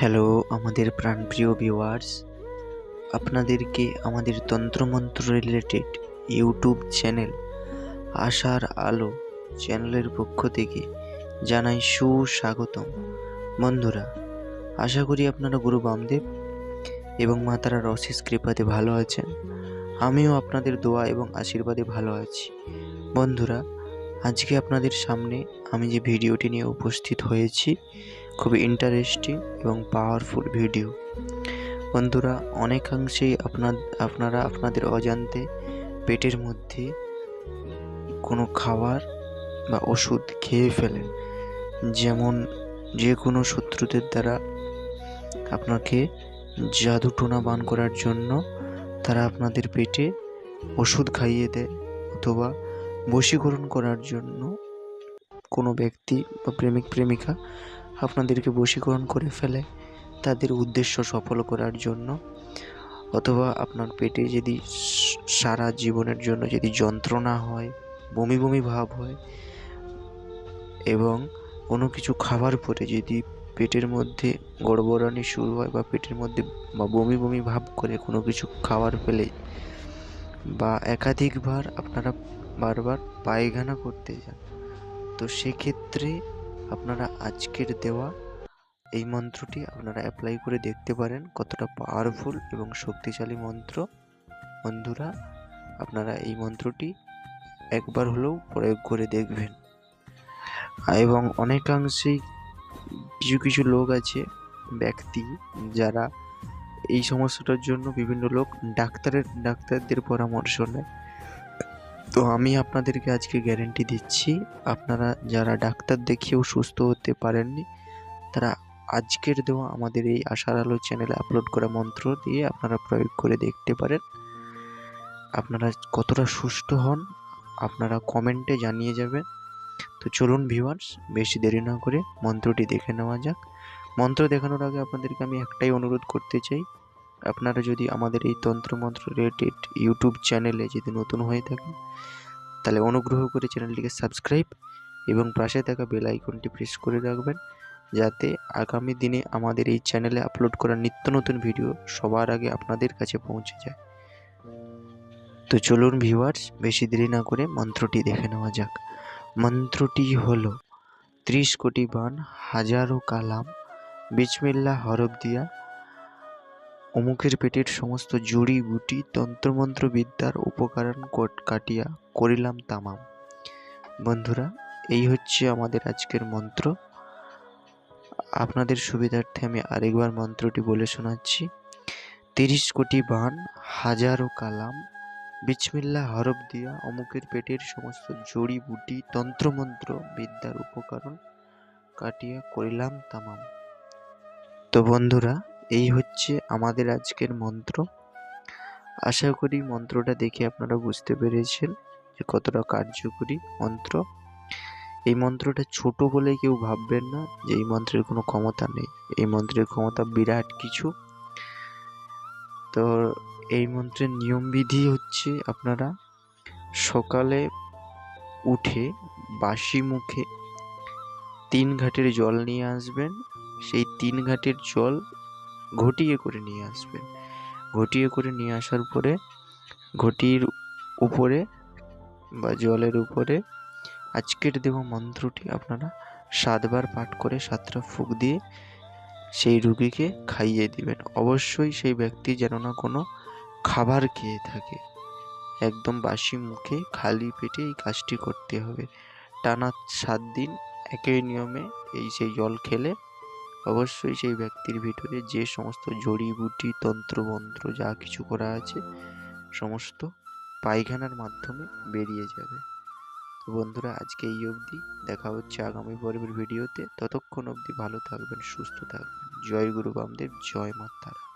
Hello আমাদের প্রাণপ্রিয় viewers আপনাদেরকে আমাদের তন্ত্রমন্ত্র রিলেটেড ইউটিউব চ্যানেল আশার আলো চ্যানেলের পক্ষ থেকে জানাই সুস্বাগতম। বন্ধুরা, আশা করি আপনারা গুরু বামদেব এবং মাতারার অশেষ কৃপাতে ভালো আছেন। আমিও আপনাদের দোয়া এবং আশীর্বাদে ভালো আছি। বন্ধুরা, আজকে আপনাদের সামনে আমি যে ভিডিওটি নিয়ে উপস্থিত হয়েছি খুবই ইন্টারেস্টিং এবং পাওয়ারফুল ভিডিও বন্ধুরা, অনেকাংশেই আপনার আপনারা আপনাদের অজান্তে পেটের মধ্যে কোনো খাবার বা ওষুধ খেয়ে ফেলেন। যেমন যে কোনো শত্রুদের দ্বারা আপনাকে জাদুটোনা বান করার জন্য তারা আপনাদের পেটে ওষুধ খাইয়ে দেয় অথবা বশীকরণ করার জন্য কোনো ব্যক্তি বা প্রেমিক, প্রেমিকা আপনাদেরকে বশীকরণ করে ফেলে তাদের উদ্দেশ্য সফল করার জন্য, অথবা আপনার পেটে যদি সারা জীবনের জন্য যদি যন্ত্রণা হয়, বমি বমি ভাব হয়, এবং কোনো কিছু খাবার পরে যদি পেটের মধ্যে গড়বড়ানি শুরু হয় বা পেটের মধ্যে বা বমি বমি ভাব করে কোনো কিছু খাবার পেলে বা একাধিকবার আপনারা বারবার পায়খানা করতে যান, তো সেক্ষেত্রে আপনারা আজকের দেওয়া এই মন্ত্রটি আপনারা অ্যাপ্লাই করে দেখতে পারেন কতটা পাওয়ারফুল এবং শক্তিশালী মন্ত্র। বন্ধুরা, আপনারা এই মন্ত্রটি একবার হলেও প্রয়োগ করে দেখবেন। এবং অনেকাংশেই কিছু কিছু লোক আছে, ব্যক্তি, যারা এই সমস্যাটার জন্য বিভিন্ন লোক ডাক্তারের, ডাক্তারদের পরামর্শ নেয়। তো আমি আপনাদেরকে আজকে গ্যারেন্টি দিচ্ছি, আপনারা যারা ডাক্তার দেখিয়েও সুস্থ হতে পারেননি, তারা আজকের দেওয়া আমাদের এই আশার আলো চ্যানেলে আপলোড করা মন্ত্র দিয়ে আপনারা প্রয়োগ করে দেখতে পারেন। আপনারা কতটা সুস্থ হন, আপনারা কমেন্টে জানিয়ে যাবেন। তো চলুন ভিউয়ার্স বেশি দেরি না করে মন্ত্রটি দেখে নেওয়া যাক। মন্ত্র দেখানোর আগে আপনাদেরকে আমি একটাই অনুরোধ করতে চাই আপনারা যদি আমাদের এই তন্ত্রমন্ত্র রিলেটেড ইউটিউব চ্যানেলে যদি নতুন হয়ে থাকেন, তাহলে অনুগ্রহ করে চ্যানেলটিকে সাবস্ক্রাইব এবং পাশে থাকা বেল আইকনটি প্রেস করে রাখবেন, যাতে আগামী দিনে আমাদের এই চ্যানেলে আপলোড করা নিত্য নতুন ভিডিও সবার আগে আপনাদের কাছে পৌঁছে যায়। তো চলুন ভিউয়ার্স বেশি দেরি না করে মন্ত্রটি দেখে নেওয়া যাক। মন্ত্রটি হল, ত্রিশ কোটি বান, হাজারো কালাম বিচমিল্লা হরফ দিয়া অমুকের পেটের সমস্ত জুড়ি বুটি তন্ত্রমন্ত্র বিদ্যার উপকরণ কোট কাটিয়া করিলাম তামাম। বন্ধুরা, এই হচ্ছে আমাদের আজকের মন্ত্র। আপনাদের সুবিধার্থে আমি আরেকবার মন্ত্রটি বলে শোনাচ্ছি। তিরিশ কোটি বান হাজারো কালাম বিচমিল্লা হরফ দিয়া অমুকের পেটের সমস্ত জড়ি বুটি তন্ত্রমন্ত্র বিদ্যার উপকরণ কাটিয়া করিলাম তামাম। তো বন্ধুরা এই হচ্ছে আমাদের আজকের মন্ত্র। আশা করি মন্ত্রটা দেখে আপনারা বুঝতে পেরেছেন যে কতটা কার্যকরী মন্ত্র। এই মন্ত্রটা ছোট বলে কেউ ভাববেন না যে এই মন্ত্রের কোনো ক্ষমতা নেই। এই মন্ত্রের ক্ষমতা বিরাট কিছু। তো এই মন্ত্রের নিয়মবিধি হচ্ছে আপনারা সকালে উঠে বাসি মুখে তিন ঘাটের জল নিয়ে আসবেন। সেই তিন ঘাটের জল ঘটিয়ে করে নিয়ে আসবেন ঘটিয়ে করে নিয়ে আসার পরে ঘটির উপরে বা জলের উপরে আজকের দেওয়া মন্ত্রটি আপনারা সাতবার পাঠ করে সাতটা ফুক দিয়ে সেই রুগীকে খাইয়ে দিবেন। অবশ্যই সেই ব্যক্তি যেন না কোনো খাবার খেয়ে থাকে। একদম বাসি মুখে খালি পেটে এই কাজটি করতে হবে। টানা সাত দিন একই নিয়মে এই সেই জল খেলে অবশ্যই সেই ব্যক্তির ভিতরে যে সমস্ত জড়িবুটি তন্ত্রমন্ত্র যা কিছু করা আছে, সমস্ত পায়খানার মাধ্যমে বেরিয়ে যাবে। তো বন্ধুরা, আজকে এই অবধি। দেখা হচ্ছে আগামী পর্বের ভিডিওতে। ততক্ষণ অবধি ভালো থাকবেন, সুস্থ থাকবেন। জয় গুরু বামদেব, জয় মাতারা।